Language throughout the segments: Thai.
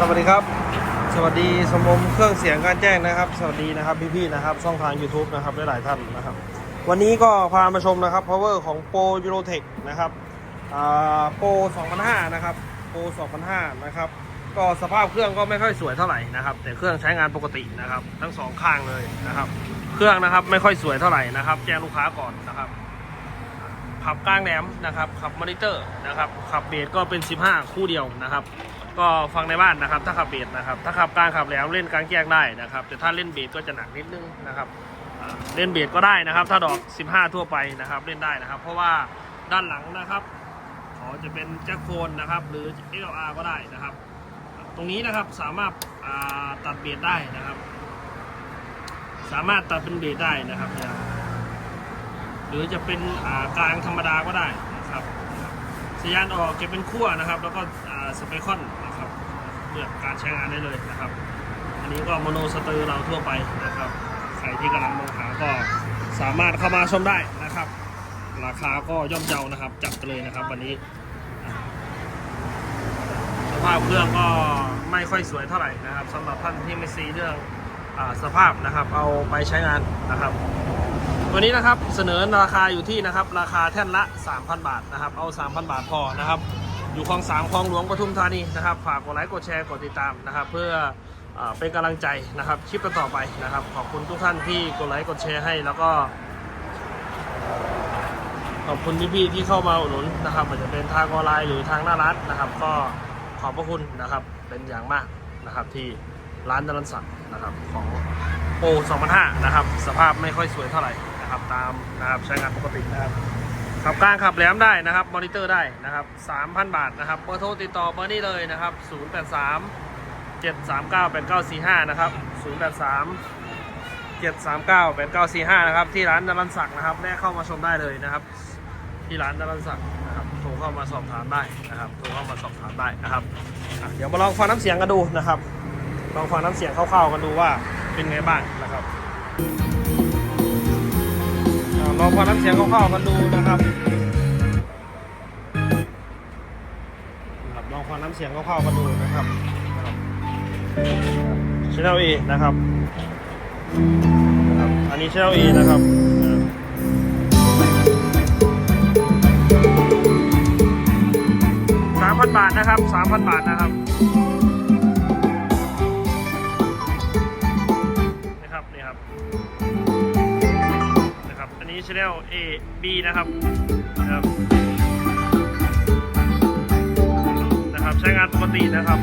สวัสดีครับ สวัสดีสมมเครื่องเสียงการแจ้งนะครับ สวัสดีนะครับพี่ๆนะครับช่องทาง YouTube นะครับหลายๆท่านนะครับ วันนี้ก็พามาชมนะครับ power ของ Pro Eurotech นะครับอ่า Pro 2005 นะครับ Pro 2005 นะครับก็สภาพเครื่องก็ไม่ค่อยสวยเท่าไหร่นะครับ แต่เครื่องใช้งานปกตินะครับ ทั้งสองข้างเลยนะครับ เครื่องนะครับไม่ค่อยสวยเท่าไหร่นะครับ แจ้งลูกค้าก่อนนะครับขับกลางแหลมนะครับขับมอนิเตอร์นะครับขับเบสก็เป็น 15 คู่เดียวนะครับ ก็ฟังในบ้านนะครับ ถ้าขับเบสนะครับ ถ้าขับกลางขับแหลมเล่นกลางแจ้งได้นะครับ แต่ถ้าเล่นเบสก็จะหนักนิดนึงนะครับเล่นเบสก็ได้นะครับ ถ้าดอก 15 ทั่วไปนะครับ เล่นได้นะครับ เพราะว่าด้านหลังนะครับขอจะเป็นแจ็คโฟนนะครับ หรือ XLR ก็ได้นะครับ ตรงนี้นะครับสามารถาตัดเบสได้นะครับ สามารถตัดเป็นเบสได้นะครับหรือจะเป็นกลางธรรมดาก็ได้นะครับสัญญาณออกจะเป็นขั้วนะครับ แล้วก็สเปคอน ลือกการใช้งานได้เลยนะครับ อันนี้ก็โมโนสเตอร์เราทั่วไปนะครับ ใครที่กำลังมองหาก็สามารถเข้ามาชมได้นะครับ ราคาก็ย่อมเยานะครับ จัดไปเลยนะครับ วันนี้ สภาพเครื่องก็ไม่ค่อยสวยเท่าไหร่นะครับสำหรับท่านที่ไม่ซีเรื่องอสภาพนะครับ เอาไปใช้งานนะครับวันนี้นะครับเสนอราคาอยู่ที่นะครับ ราคาแท่นละ 3,000 บาทนะครับ เอา 3,000 บาทพอนะครับ อยู่คลองสามคลองหลวงปทุมธานีนะครับฝากกดไลค์กดแชร์กดติดตามนะครับเพื่อเอเป็นกำลังใจนะครับคลิปต่อไปนะครับ ขอบคุณทุกท่านที่กดไลค์กดแชร์ให้ แล้วก็ขอบคุณพี่ๆที่เข้ามาอุดหนุนนะครับอาจจะเป็นทางออนไลน์หรือทางหน้าร้านนะครับ ก็ขอบพระคุณนะครับเป็นอย่างมากนะครับที่ร้านดลันสักดิ์นะครับของโปร2005นะครับ สภาพไม่ค่อยสวยเท่าไหร่นะครับ ตามนะครับใช้งานปกตินะครับ ขับกลางขับแหลมได้นะครับ มอนิเตอร์ได้นะครับ 3,000 บาทนะครับ เบอร์โทรติดต่อเบอร์นี้เลยนะครับ 083 739 8945 นะครับ 083 739 8945 นะครับ ที่ร้านดารันศักดิ์นะครับแวะเข้ามาชมได้เลยนะครับ ที่ร้านดารันศักดิ์นะครับโทรเข้ามาสอบถามได้นะครับโทรเข้ามาสอบถามได้นะครับอะเดี๋ยวมาลองฟังน้ำเสียงกันดูนะครับ ลองฟังน้ำเสียงคร่าวๆกันดูว่าเป็นไงบ้างนะครับ ลองฟังน้ำเสียงคร่าวๆกันดูนะครับลองฟังน้ำเสียงคร่าวๆกันดูนะครับช n น l A นะครับนะครับ อันนี้เชลเอนะครับสามพันบาทนะครับสามพันบาทนะครับ นะครับอันนี้ Channel A B นะครับนะครับ นะครับ ใช้งานปกตินะครับ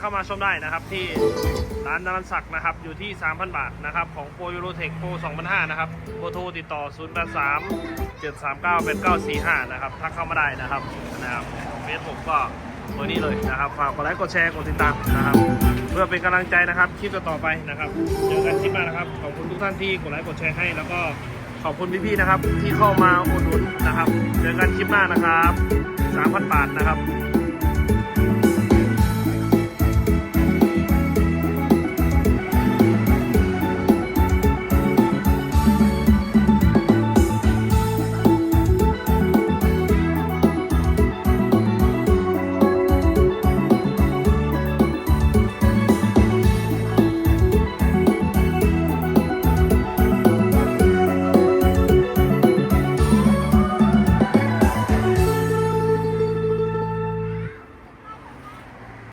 เข้ามาชมได้นะครับที่ร้านดารันศักดิ์นะครับอยู่ที่ 3,000 บาทนะครับของโปรยูโรเทคโปร2005นะครับโทรโทรติดต่อ 083 739 8945 นะครับทักเข้ามาได้นะครับนะครับเฟซผมก็เบอร์นี้เลยนะครับฝากกดไลค์กดแชร์กดติดตามนะครับ เพื่อเป็นกำลังใจนะครับคลิปต่อไปนะครับเจอกันคลิปหน้านะครับขอบคุณทุกท่านที่กดไลค์กดแชร์ให้ แล้วก็ขอบคุณพี่ๆนะครับที่เข้ามาอุดหนุนนะครับ เจอกันคลิปหน้านะครับ3,000 บาทนะครับ